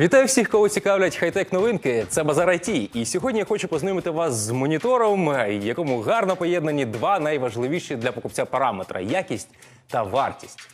Вітаю всіх, кого цікавлять хай-тек новинки. Це Базар IT. І сьогодні я хочу познайомити вас з монітором, е, якому гарно поєднані два найважливіші для покупця параметра якість та вартість.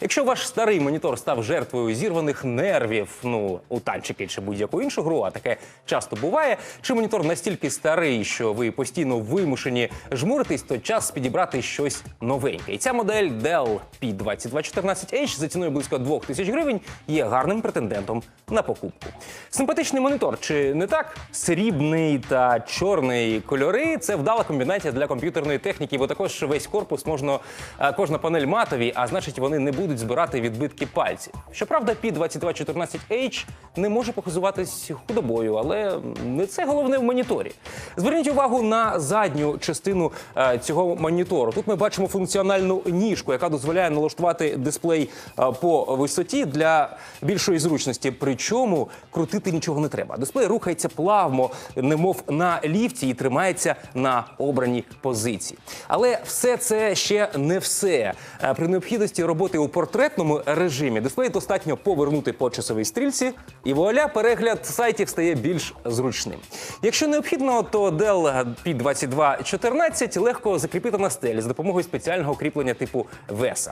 Якщо ваш старий монітор став жертвою зірваних нервів, ну у танчики чи будь-яку іншу гру, а таке часто буває. Чи монітор настільки старий, що ви постійно вимушені жмуритись, то час підібрати щось новеньке. І ця модель Dell P2214H за ціною близько 2000 гривень є гарним претендентом на покупку. Симпатичний монітор, чи не так? Срібний та чорний кольори це вдала комбінація для комп'ютерної техніки, бо також весь корпус можна, е, кожна панель матові, а значить вони не будуть збирати відбитки пальців. Щоправда, P2214H не може похизуватись худобою, але не це головне в моніторі. Зверніть увагу на задню частину е, цього монітору. Тут ми бачимо функціональну ніжку, яка дозволяє налаштувати дисплей е, по висоті для більшої зручності. Причому крутити нічого не треба. Дисплей рухається плавно, немов на ліфті, і тримається на обраній позиції. Але все це ще не все. Е, При необхідності роботи у портретному режимі дисплей достатньо повернути по часовій стрільці, і вуаля, перегляд сайтів стає більш зручним. Якщо необхідно, то Dell P2214 легко закріпити на стелі з допомогою спеціального кріплення типу VESA.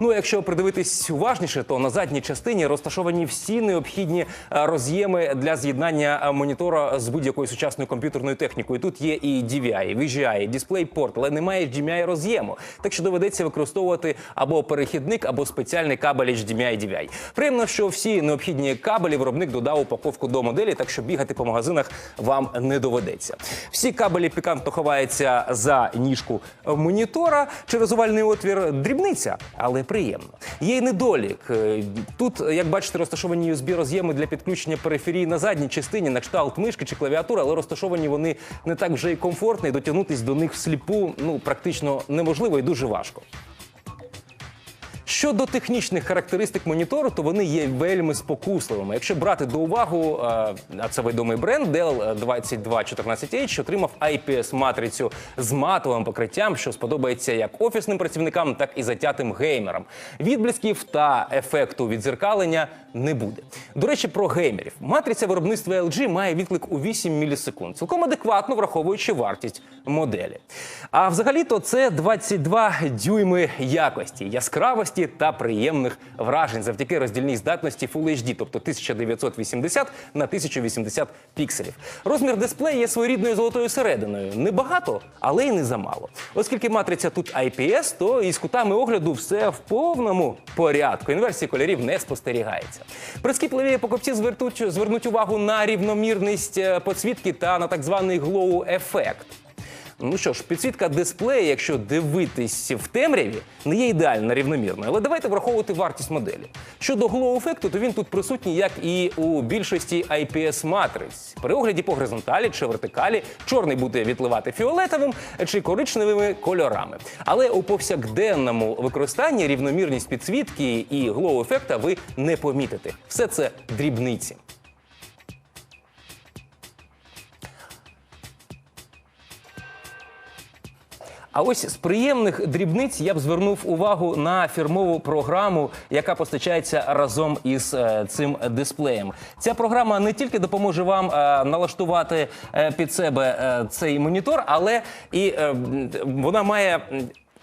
Ну, а якщо придивитись уважніше, то на задній частині розташовані всі необхідні е, роз'єми для з'єднання е, монітора з будь-якою сучасною комп'ютерною технікою. Тут є і DVI, VGI, DisplayPort, але немає HDMI роз'єму. Так що доведеться використовувати або перехідник, або спеціальний кабель HDMI DVI. Приємно, що всі необхідні кабелі виробник додав упаковку до моделі, так що бігати по магазинах вам не доведеться. Всі кабелі пікантно ховаються за ніжку монітора через овальний отвір. Дрібниця, але приємно. Є й недолік. Е, Тут, як бачите, розташовані USB роз'єми для підключення периферії на задній частині, на кшталт мишки чи клавіатури, але розташовані вони не так вже й комфортно, і дотягнутись до них всліпу ну практично неможливо і дуже важко. Щодо технічних характеристик монітору, то вони є вельми спокусливими. Якщо брати до уваги, е, а це відомий бренд Dell 2214H отримав IPS-матрицю з матовим покриттям, що сподобається як офісним працівникам, так і затятим геймерам. Відблисків та ефекту відзеркалення не буде. До речі, про геймерів. Матриця виробництва LG має відклик у 8 мілісекунд, цілком адекватно враховуючи вартість моделі. А взагалі-то це 22 дюйми якості, яскравості та приємних вражень завдяки роздільній здатності Full HD, тобто 1980 на 1080 пікселів. Розмір дисплею є своєрідною золотою серединою. Небагато, але й не замало. Оскільки матриця тут IPS, то із кутами огляду все в повному порядку. Інверсії кольорів не спостерігається. Прискіпливі покупці звернуть, увагу на рівномірність е, підсвітки та на так званий glow-ефект. Ну що ж, підсвітка дисплея, якщо дивитись в темряві, не є ідеально рівномірною. Але давайте враховувати вартість моделі. Щодо glow-ефекту, то він тут присутній, як і у більшості IPS-матриць. При огляді по горизонталі чи вертикалі чорний буде відливати фіолетовим чи коричневими кольорами. Але у повсякденному використанні рівномірність підсвітки і glow-ефекта ви не помітите. Все це дрібниці. А ось з приємних дрібниць я б звернув увагу на фірмову програму, яка постачається разом із е, цим дисплеєм. Ця програма не тільки допоможе вам е, налаштувати е, під себе цей монітор, але і вона має.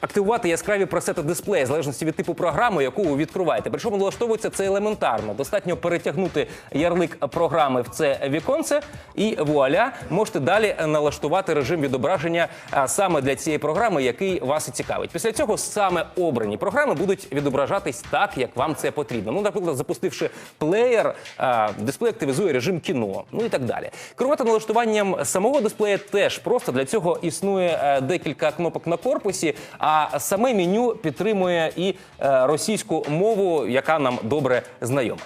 Активувати яскраві пресети дисплея в залежності від типу програми, яку ви відкриваєте. Причому налаштовується це елементарно. Достатньо перетягнути ярлик програми в це віконце, і вуаля, можете далі налаштувати режим відображення саме для цієї програми, який вас і цікавить. Після цього саме обрані програми будуть відображатись так, як вам це потрібно. Ну, наприклад, запустивши плеєр, а, дисплей активізує режим кіно, ну і так далі. Керувати налаштуванням самого дисплея теж просто для цього існує е, декілька кнопок на корпусі. А саме меню підтримує і е, російську мову, яка нам добре знайома.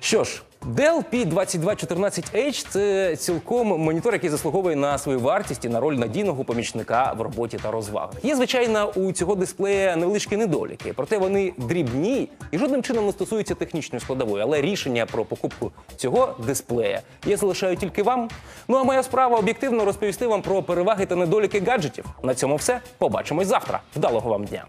Що ж. Dell P2214H – це цілком монітор, який заслуговує на свою вартість і на роль надійного помічника в роботі та розвагах. Є, звичайно, у цього дисплея невеличкі недоліки, проте вони дрібні і жодним чином не стосуються технічної складової. Але рішення про покупку цього дисплея я залишаю тільки вам. Ну а моя справа об'єктивно розповісти вам про переваги та недоліки гаджетів. На цьому все. Побачимось завтра. Вдалого вам дня!